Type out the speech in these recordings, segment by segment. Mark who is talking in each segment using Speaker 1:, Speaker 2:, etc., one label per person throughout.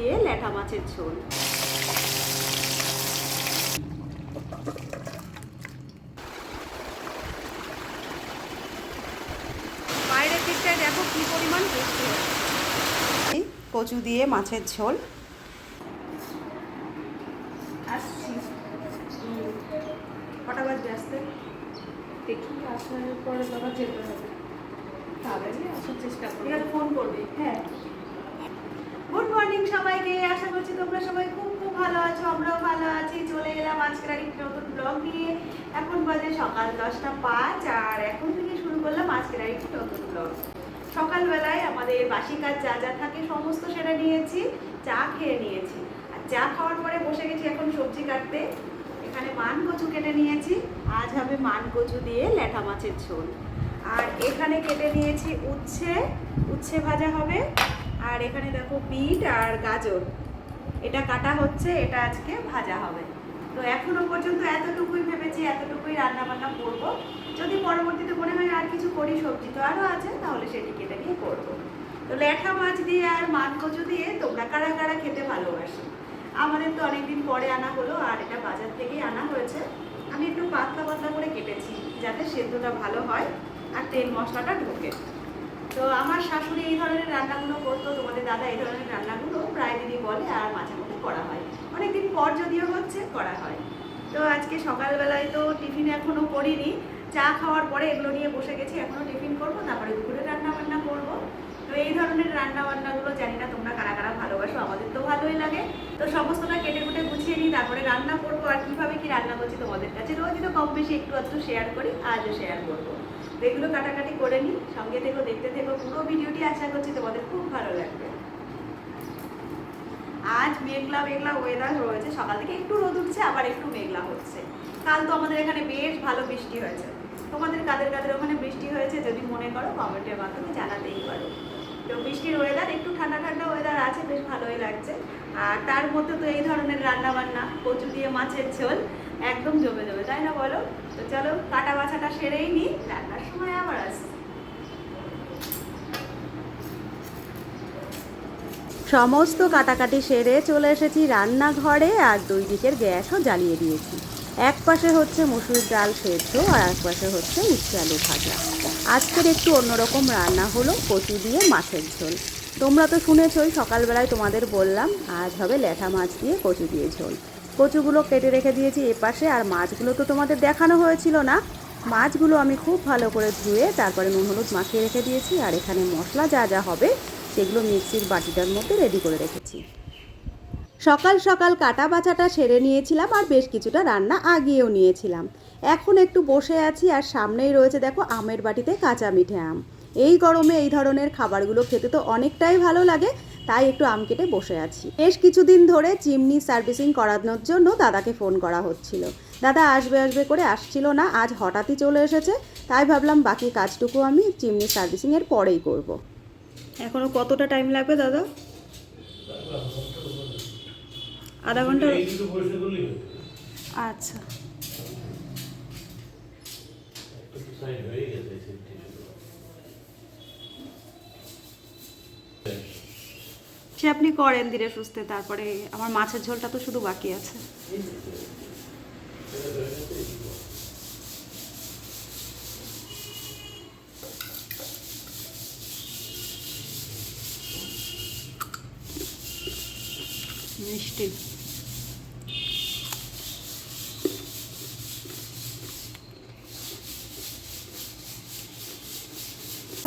Speaker 1: দিয়ে ল্যাঠা মাছের ঝোল। বাইরের দিকটায় দেখো কি পরিমাণ বৃষ্টি কচু দিয়ে মাছের ঝোল। কটা বাজবে আসতে?
Speaker 2: দেখি আসার পরে বাবা যেতে হবে। তাড়াতাড়ি আসার চেষ্টা করি।
Speaker 1: ঠিক ফোন করবি। হ্যাঁ। মর্নিং সবাইকে। আশা করছি তোমরা সবাই খুব খুব ভালো আছো, আমরাও ভালো আছি। চলে এলাম আজকের আরেকটি নতুন ব্লগ নিয়ে। এখন বাজে সকাল দশটা পাঁচ, আর এখন থেকে শুরু করলাম আজকের আরেকটি নতুন ব্লগ সকালবেলায় আমাদের বাসি কাজ যা যা থাকে সমস্ত সেটা নিয়েছি, চা খেয়ে নিয়েছি। আর চা খাওয়ার পরে বসে গেছি এখন সবজি কাটতে। এখানে মান কচু কেটে নিয়েছি। আজ হবে মান কচু দিয়ে ল্যাঠা মাছের ঝোল। আর এখানে কেটে নিয়েছি উচ্ছে। উচ্ছে ভাজা হবে। আর এখানে দেখো বিট আর গাজর। এটা কাটা হচ্ছে, এটা আজকে ভাজা হবে। তো এখনও পর্যন্ত এতটুকুই ভেবেছি, এতটুকুই রান্না বান্না করব। যদি পরবর্তীতে মনে হয় আর কিছু করি, সবজি তো আরও আছে, তাহলে সেটি কেটে নিয়ে করব। তো ল্যাঠা মাছ দিয়ে আর মান কচু দিয়ে তোমরা কারা কারা খেতে ভালোবাসো? আমাদের তো অনেকদিন পরে আনা হলো, আর এটা বাজার থেকেই আনা হয়েছে। আমি একটু পাতলা পাতলা করে কেটেছি, যাতে সেদ্ধটা ভালো হয় আর তেল মশলাটা ঢোকে। তো আমার শাশুড়ি এই ধরনের রান্নাগুলো করতো, তোমাদের দাদা এই ধরনের রান্নাগুলো প্রায় দিনই বলে আর মাঝে মধ্যে করা হয়। অনেকদিন পর যদিও হচ্ছে, করা হয়। তো আজকে সকালবেলায় তো টিফিন এখনও করিনি। চা খাওয়ার পরে এগুলো নিয়ে বসে গেছি, এখনও টিফিন করব, তারপরে দুপুরে রান্না বান্না করব। তো এই ধরনের রান্না বান্নাগুলো জানি না তোমরা কারা কারা ভালোবাসো, আমাদের তো ভালোই লাগে। তো সমস্তটা কেটে কুটে গুছিয়ে নিই, তারপরে রান্না করব আর কীভাবে কি রান্না করছি তোমাদের কাছে। রোজই তো কম বেশি একটু আধটু শেয়ার করি, আজও শেয়ার করব। এগুলো কাটাকাটি করে নিই সঙ্গে থেকো দেখতে থেকো পুরো ভিডিওটি আশা করছি তোমাদের খুব ভালো লাগবে। আজ মেঘলা মেঘলা ওয়েদার রয়েছে, সকাল থেকে একটু রোদ উঠছে, আবার একটু মেঘলা হচ্ছে। কাল তো আমাদের এখানে বেশ ভালো বৃষ্টি হয়েছে। তোমাদের কাদের কাদের ওখানে বৃষ্টি হয়েছে যদি মনে করো কমেন্টের মাধ্যমে জানাতেই পারো। তো বৃষ্টির ওয়েদার একটু ঠান্ডা ঠান্ডা ওয়েদার আছে, বেশ ভালোই লাগছে। আর তার মধ্যে তো এই ধরনের রান্না বান্না কচু দিয়ে মাছের ঝোল, একদম জমে জমে, তাই না বলো? তো চলো কাটা বাছাটা সেরেই নিই রান্নার সময় আবার আসছি। সমস্ত কাটাকাটি সেরে চলে এসেছি রান্নাঘরে, আর দুই দিকের গ্যাসও জ্বালিয়ে দিয়েছি। এক পাশে হচ্ছে মুসুর ডাল সেদ্ধ, আর এক পাশে হচ্ছে উচ্ছে আলু ভাজা। আজকের একটু অন্যরকম রান্না হলো কচু দিয়ে মাছের ঝোল। তোমরা তো শুনেছই, সকালবেলায় তোমাদের বললাম, আজ হবে ল্যাঠা মাছ দিয়ে কচু দিয়ে ঝোল। কচুগুলো কেটে রেখে দিয়েছি এপাশে, আর মাছগুলো তো তোমাদের দেখানো হয়েছিল না। মাছগুলো আমি খুব ভালো করে ধুয়ে তারপরে নুন হলুদ মাখিয়ে রেখে দিয়েছি, আর এখানে মশলা যা যা হবে সেগুলো মিক্সির বাটিটার মধ্যে রেডি করে রেখেছি। সকাল সকাল কাটা বাছাটা সেরে নিয়েছিলাম, আর বেশ কিছুটা রান্না আগিয়েও নিয়েছিলাম। এখন একটু বসে আছি, আর সামনেই রয়েছে দেখো আমের বাটিতে কাঁচা মিঠে আম। এই গরমে এই ধরনের খাবারগুলো খেতে তো অনেকটাই ভালো লাগে তাই একটু আম কেটে বসে আছি বেশ কিছুদিন ধরে চিমনি সার্ভিসিং করানোর জন্য দাদাকে ফোন করা হচ্ছিল দাদা আসবে আসবে করে আসছিল না আজ হঠাৎই চলে এসেছে তাই ভাবলাম বাকি কাজটুকু আমি চিমনি সার্ভিসিংয়ের পরেই করব। এখনও কতটা টাইম লাগবে দাদা আধা
Speaker 3: ঘণ্টা।
Speaker 1: আচ্ছা
Speaker 3: একটা তো side হয়ে গেছে, সেটি শুধু।
Speaker 1: সে আপনি করেন ধীরে সুস্থে তারপরে আমার মাছের ঝোলটা তো শুধু বাকি আছে। মিষ্টি।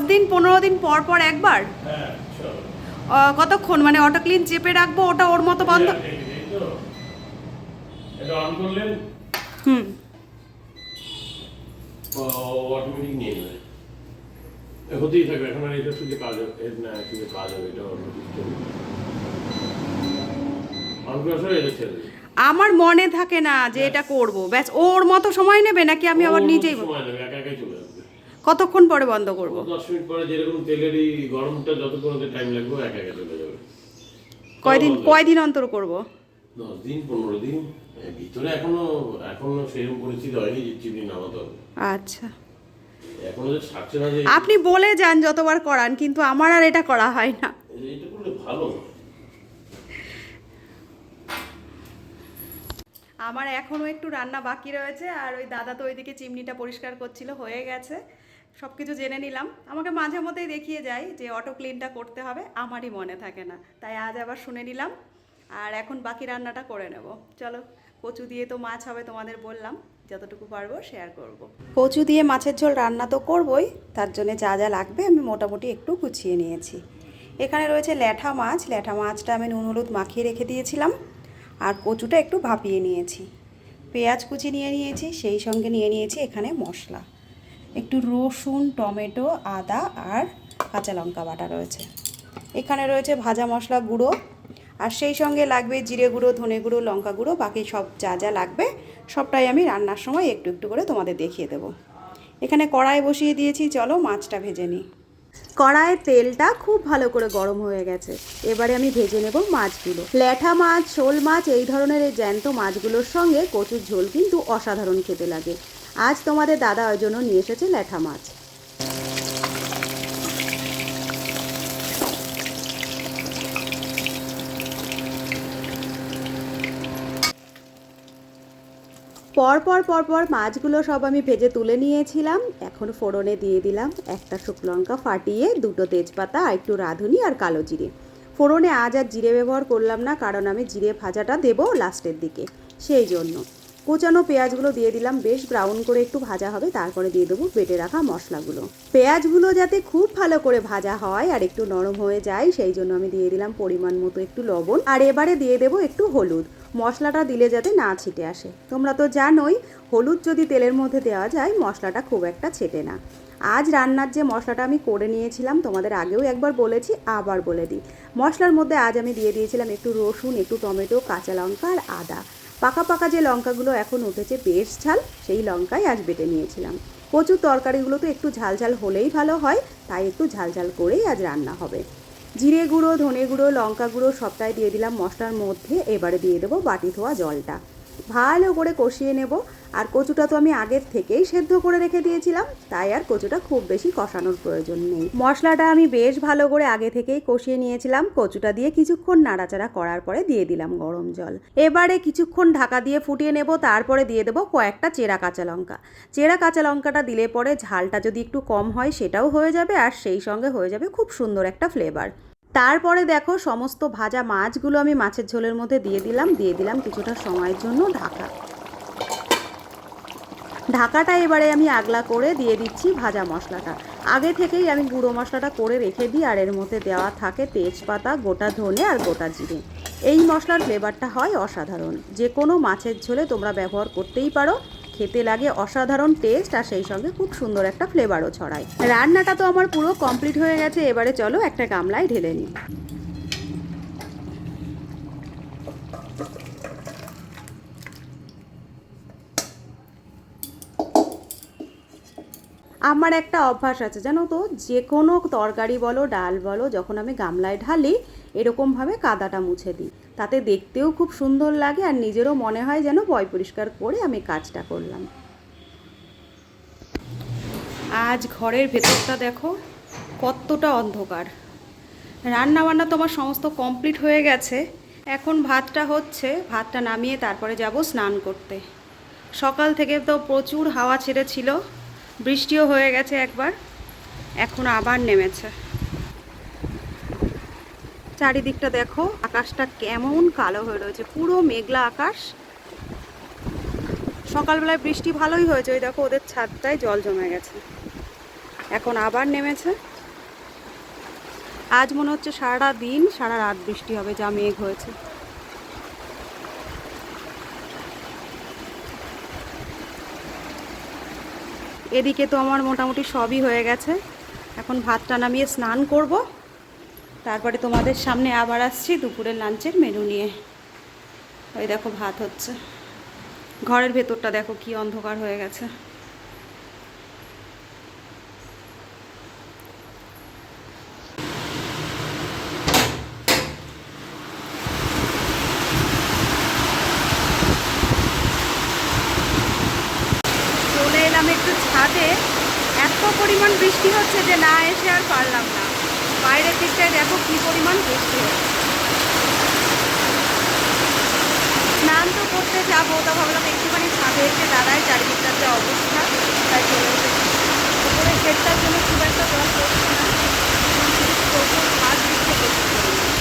Speaker 1: দিন পনেরো দিন পর পর একবার?
Speaker 3: হ্যাঁ,
Speaker 1: কতক্ষণ মানে অটো ক্লিন চেপে রাখব ওটা ওর মতো বন্ধ হুম
Speaker 3: ও নিয়ে নেবে। হতেই থাকবে, এখন আর এটা শুধু কাজ এর না, শুধু কাজ হবে, এটা অন্য কিছু চলবে। On করার সময় এটা ছেড়ে দেবে।
Speaker 1: আমার মনে থাকে না যে এটা করব ব্যাস ওর মতো সময় নেবে নাকি আমি আবার নিজেই
Speaker 3: সময় নেবে, একা একাই চলে।
Speaker 1: কতক্ষণ পরে বন্ধ করব?
Speaker 3: 10 মিনিট পরে যেরকম তেলের এই গরমটা যতক্ষণ টাইম লাগবে একা একা চলে যাবে।
Speaker 1: কয়দিন কয়দিন অন্তর করব?
Speaker 3: 10 দিন 15 দিন। ভিতরে এখনও এখনও সেরকম পরিস্থিতি হয়নি যে চিনি নামাতে
Speaker 1: আচ্ছা।
Speaker 3: এখনও যে
Speaker 1: আপনি বলে যান যতবার করান কিন্তু আমার আর এটা করা হয় না।
Speaker 3: এটা করলে ভালো।
Speaker 1: আমার এখনও একটু রান্না বাকি রয়েছে আর ওই দাদা তো ওইদিকে চিমনিটা পরিষ্কার করছিল হয়ে গেছে। সব কিছু জেনে নিলাম। আমাকে মাঝে মধ্যেই দেখিয়ে যায় যে অটো ক্লিনটা করতে হবে, আমারই মনে থাকে না। তাই আজ আবার শুনে নিলাম। আর এখন বাকি রান্নাটা করে নেব। চলো, কচু দিয়ে তো মাছ হবে তোমাদের বললাম। যতটুকু পারব শেয়ার করব। কচু দিয়ে মাছের ঝোল রান্না তো করবই। তার জন্য যা যা লাগবে আমি মোটামুটি একটু গুছিয়ে নিয়েছি। এখানে রয়েছে ল্যাঠা মাছ। ল্যাঠা মাছটা আমি নুন, হলুদ মাখিয়ে রেখে দিয়েছিলাম। আর কচুটা একটু ভাপিয়ে নিয়েছি। পেঁয়াজ কুচি নিয়ে নিয়েছি, সেই সঙ্গে নিয়ে নিয়েছি এখানে মশলা। একটু রসুন, টমেটো, আদা আর কাঁচা লঙ্কা বাটা রয়েছে। এখানে রয়েছে ভাজা মশলা গুঁড়ো, আর সেই সঙ্গে লাগবে জিরে গুঁড়ো, ধনে গুঁড়ো, লঙ্কা গুঁড়ো, বাকি সব যা যা লাগবে, সবটাই আমি রান্নার সময় একটু একটু করে তোমাদের দেখিয়ে দেবো। এখানে কড়াই বসিয়ে দিয়েছি, চলো মাছটা ভেজে নিই। কড়াইয়ের তেলটা খুব ভালো করে গরম হয়ে গেছে। এবারে আমি ভেজে নেব মাছগুলো। ল্যাঠা মাছ, শোল মাছ, এই ধরনের এই জ্যান্ত মাছগুলোর সঙ্গে কচুর ঝোল কিন্তু অসাধারণ খেতে লাগে। আজ তোমাদের দাদা ওই জন্য নিয়ে এসেছে ল্যাঠা মাছ। পরপর পরপর মাছগুলো সব আমি ভেজে তুলে নিয়েছিলাম। এখন ফোড়নে দিয়ে দিলাম একটা শুকনো লঙ্কা ফাটিয়ে, দুটো তেজপাতা, আর একটু রাঁধুনি আর কালো জিরে। ফোড়নে আজ আর জিরে ব্যবহার করলাম না, কারণ আমি জিরে ভাজাটা দেবো লাস্টের দিকে, সেই জন্য। কুচানো পেঁয়াজগুলো দিয়ে দিলাম, বেশ ব্রাউন করে একটু ভাজা হবে, তারপরে দিয়ে দেবো বেটে রাখা মশলাগুলো। পেঁয়াজগুলো যাতে খুব ভালো করে ভাজা হয় আর একটু নরম হয়ে যায়, সেই জন্য আমি দিয়ে দিলাম পরিমাণ মতো একটু লবণ। আর এবারে দিয়ে দেবো একটু হলুদ। মশলাটা দিলে যাতে না ছিটে আসে। তোমরা তো জানোই, হলুদ যদি তেলের মধ্যে দেওয়া যায়, মশলাটা খুব একটা ছেটে না। আজ রান্নার যে মশলাটা আমি করে নিয়েছিলাম, তোমাদের আগেও একবার বলেছি, আবার বলে দিই। মশলার মধ্যে আজ আমি দিয়ে দিয়েছিলাম একটু রসুন, একটু টমেটো, কাঁচা লঙ্কা আর আদা। পাকা পাকা যে লঙ্কাগুলো এখন উঠেছে বেশ ঝাল, সেই লঙ্কাই আজ বেটে নিয়েছিলাম। প্রচুর তরকারিগুলো তো একটু ঝাল ঝাল হলেই ভালো হয়, তাই একটু ঝাল ঝাল করেই আজ রান্না হবে। জিরে গুঁড়ো, ধনে গুঁড়ো, লঙ্কা গুঁড়ো সবটাই দিয়ে দিলাম মশলার মধ্যে, এবারে দিয়ে দেবো বাটি ধোয়া জলটা। ভালো করে কষিয়ে নেব। আর কচুটা তো আমি আগের থেকেই সেদ্ধ করে রেখে দিয়েছিলাম, তাই আর কচুটা খুব বেশি কষানোর প্রয়োজন নেই। মশলাটা আমি বেশ ভালো করে আগে থেকেই কষিয়ে নিয়েছিলাম, কচুটা দিয়ে কিছুক্ষণ নাড়াচাড়া করার পরে দিয়ে দিলাম গরম জল। এবারে কিছুক্ষণ ঢাকা দিয়ে ফুটিয়ে নেব, তারপরে দিয়ে দেবো কয়েকটা চেরা কাঁচা লঙ্কা। চেরা কাঁচা লঙ্কাটা দিলে পরে ঝালটা যদি একটু কম হয় সেটাও হয়ে যাবে, আর সেই সঙ্গে হয়ে যাবে খুব সুন্দর একটা ফ্লেভার তারপরে দেখো সমস্ত ভাজা মাছগুলো আমি মাছের ঝোলের মধ্যে দিয়ে দিলাম দিয়ে দিলাম কিছুটা সময়ের জন্য ঢাকা। ঢাকাটা এবারে আমি আগলা করে দিয়ে দিচ্ছি ভাজা মশলাটা। আগে থেকেই আমি গুঁড়ো মশলাটা করে রেখে দিই, আর এর মধ্যে দেওয়া থাকে তেজপাতা, গোটা ধনে আর গোটা জিরে। এই মশলার ফ্লেভারটা হয় অসাধারণ। যে কোনো মাছের ঝোলে তোমরা ব্যবহার করতেই পারো। খেতে লাগে অসাধারণ টেস্ট আর সেই সঙ্গে খুব সুন্দর একটা ফ্লেভারও ছড়ায়। রান্নাটা তো আমার পুরো কমপ্লিট হয়ে গেছে, এবারে চলো একটা গামলায় ঢেলে নিই। আমার একটা অভ্যাস আছে, জানো তো? যে কোনো তরকারি বলো, ডাল বলো, যখন আমি গামলায় ঢালি, এরকমভাবে কাদাটা মুছে দিই। তাতে দেখতেও খুব সুন্দর লাগে আর নিজেরও মনে হয় যেন পয় পরিষ্কার করে আমি কাজটা করলাম। আজ ঘরের ভেতরটা দেখো, কতটা অন্ধকার। রান্না বান্না তোমার সমস্ত কমপ্লিট হয়ে গেছে। এখন ভাতটা হচ্ছে, ভাতটা নামিয়ে তারপরে যাব স্নান করতে। সকাল থেকে তো প্রচুর হাওয়া ছেড়েছিল, বৃষ্টিও হয়ে গেছে একবার, এখন আবার নেমেছে। চারিদিকটা দেখো, আকাশটা কেমন কালো হয়ে রয়েছে, পুরো মেঘলা আকাশ। সকালবেলায় বৃষ্টি ভালোই হয়েছে, ওই দেখো ওদের ছাদটায় জল জমে গেছে। এখন আবার নেমেছে। আজ মনে হচ্ছে সারা দিন, সারা রাত বৃষ্টি হবে, যা মেঘ হয়েছে। এদিকে তো আমার মোটামুটি সবই হয়ে গেছে। এখন ভাতটা নামিয়ে স্নান করব। তারপরে তোমাদের সামনে আবার আসছি দুপুরের লাঞ্চের মেনু নিয়ে। ওই দেখো ভাত হচ্ছে। ঘরের ভেতরটা দেখো কি অন্ধকার হয়ে গেছে। চলে এলাম একটু ছাদে। এত পরিমাণ বৃষ্টি হচ্ছে যে না এসে আর পারলাম না। বাইরের দিকটায় দেখো কি পরিমাণ বৃষ্টি স্নান তো করতে যাব, তা ভাবলাম একটুখানি ছাদে এসে দাঁড়ায় চারিদিকটার যে অবস্থা, তাই চলে এসেছি। উপরে সেটটার জন্য খুব একটা জল পড়ছে না প্রচুর হাত দিচ্ছে প্রচুর পরিমাণে।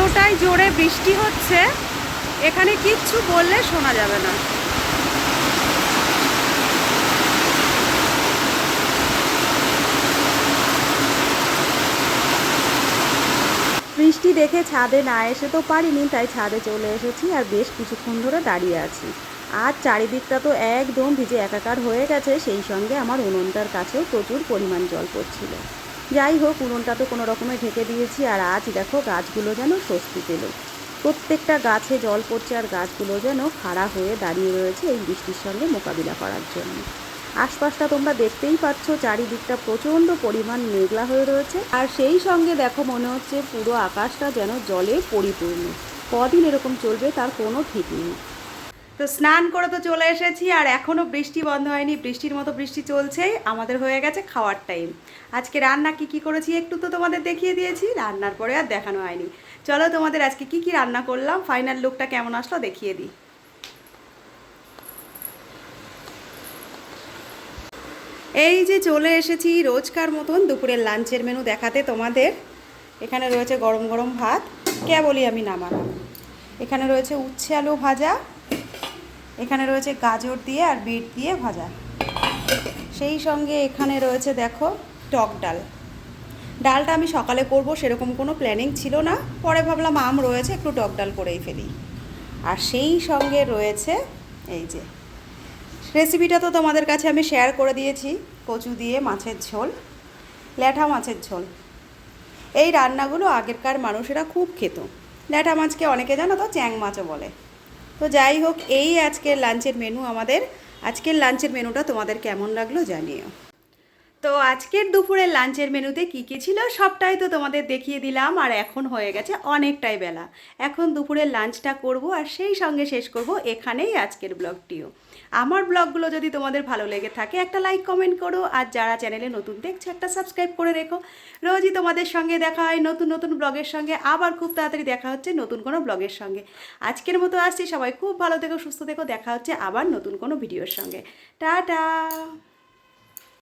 Speaker 1: এতটাই জোরে বৃষ্টি হচ্ছে, এখানে কিচ্ছু বললে শোনা যাবে না। বৃষ্টি দেখে ছাদে না এসে তো পারিনি, তাই ছাদে চলে এসেছি আর বেশ কিছুক্ষণ ধরে দাঁড়িয়ে আছি। আর চারিদিকটা তো একদম ভিজে একাকার হয়ে গেছে, সেই সঙ্গে আমার উনুনটার কাছেও প্রচুর পরিমাণ জল পড়ছিল। যাই হোক, উনুনটা তো কোনো রকমে ঢেকে দিয়েছি আর আজ দেখো গাছগুলো যেন স্বস্তি পেল। প্রত্যেকটা গাছে জল পড়ছে আর গাছগুলো যেন খাড়া হয়ে দাঁড়িয়ে রয়েছে এই বৃষ্টির সঙ্গে মোকাবিলা করার জন্য। আশপাশটা তোমরা দেখতেই পাচ্ছ, চারিদিকটা প্রচণ্ড পরিমাণ মেঘলা হয়ে রয়েছে। আর সেই সঙ্গে দেখো মনে হচ্ছে পুরো আকাশটা যেন জলে পরিপূর্ণ। কদিন এরকম চলবে তার কোনো ঠিক নেই। তো স্নান করে তো চলে এসেছি, আর এখনও বৃষ্টি বন্ধ হয়নি, বৃষ্টির মতো বৃষ্টি চলছেই, আমাদের হয়ে গেছে খাওয়ার টাইম আজকে রান্না কি কি করেছি একটু তো তোমাদের দেখিয়ে দিয়েছি, রান্নার পরে আর দেখানো হয়নি। চলো তোমাদের আজকে কি কি রান্না করলাম ফাইনাল লুকটা কেমন আসলো দেখিয়ে দিই। এই যে চলে এসেছি রোজকার মতন দুপুরের লাঞ্চের মেনু দেখাতে তোমাদের। এখানে রয়েছে গরম গরম ভাত, কেবলই আমি নামালাম। এখানে রয়েছে উচ্ছে আলু ভাজা এখানে রয়েছে গাজর দিয়ে আর বিট দিয়ে ভাজা। সেই সঙ্গে এখানে রয়েছে দেখো টক ডাল। ডালটা আমি সকালে করব সেরকম কোনো প্ল্যানিং ছিল না। পরে ভাবলাম আম রয়েছে, একটু টক ডাল করেই ফেলি। আর সেই সঙ্গে রয়েছে এই যে রেসিপিটা তো তোমাদের কাছে আমি শেয়ার করে দিয়েছি। কচু দিয়ে মাছের ঝোল, ল্যাঠা মাছের ঝোল। এই রান্নাগুলো আগেরকার মানুষেরা খুব খেত। ল্যাঠা মাছকে অনেকে জানো তো চ্যাং মাছও বলে। তো যাই হোক, এই আজকের লাঞ্চের মেনু আমাদের। আজকের লাঞ্চের মেনুটা তোমাদের কেমন লাগল জানিও। তো আজকের দুপুরের লাঞ্চের মেনুতে কী কী ছিল সবটাই তো তোমাদের দেখিয়ে দিলাম, আর এখন হয়ে গেছে অনেকটাই বেলা। এখন দুপুরের লাঞ্চটা করব আর সেই সঙ্গে শেষ করব এখানেই আজকের ব্লগটিও। আমার ব্লগগুলো যদি তোমাদের ভালো লেগে থাকে, একটা লাইক, কমেন্ট করো, আর যারা চ্যানেলে নতুন দেখছ, একটা সাবস্ক্রাইব করে রেখো। রোজই তোমাদের সঙ্গে দেখা হয় নতুন নতুন ব্লগের সঙ্গে, আবার খুব তাড়াতাড়ি দেখা হচ্ছে নতুন কোনো ব্লগের সঙ্গে। আজকের মতো আসছি, সবাই খুব ভালো থেকো, সুস্থ থেকো, দেখা হচ্ছে আবার নতুন কোনো ভিডিওর সঙ্গে। টাটা!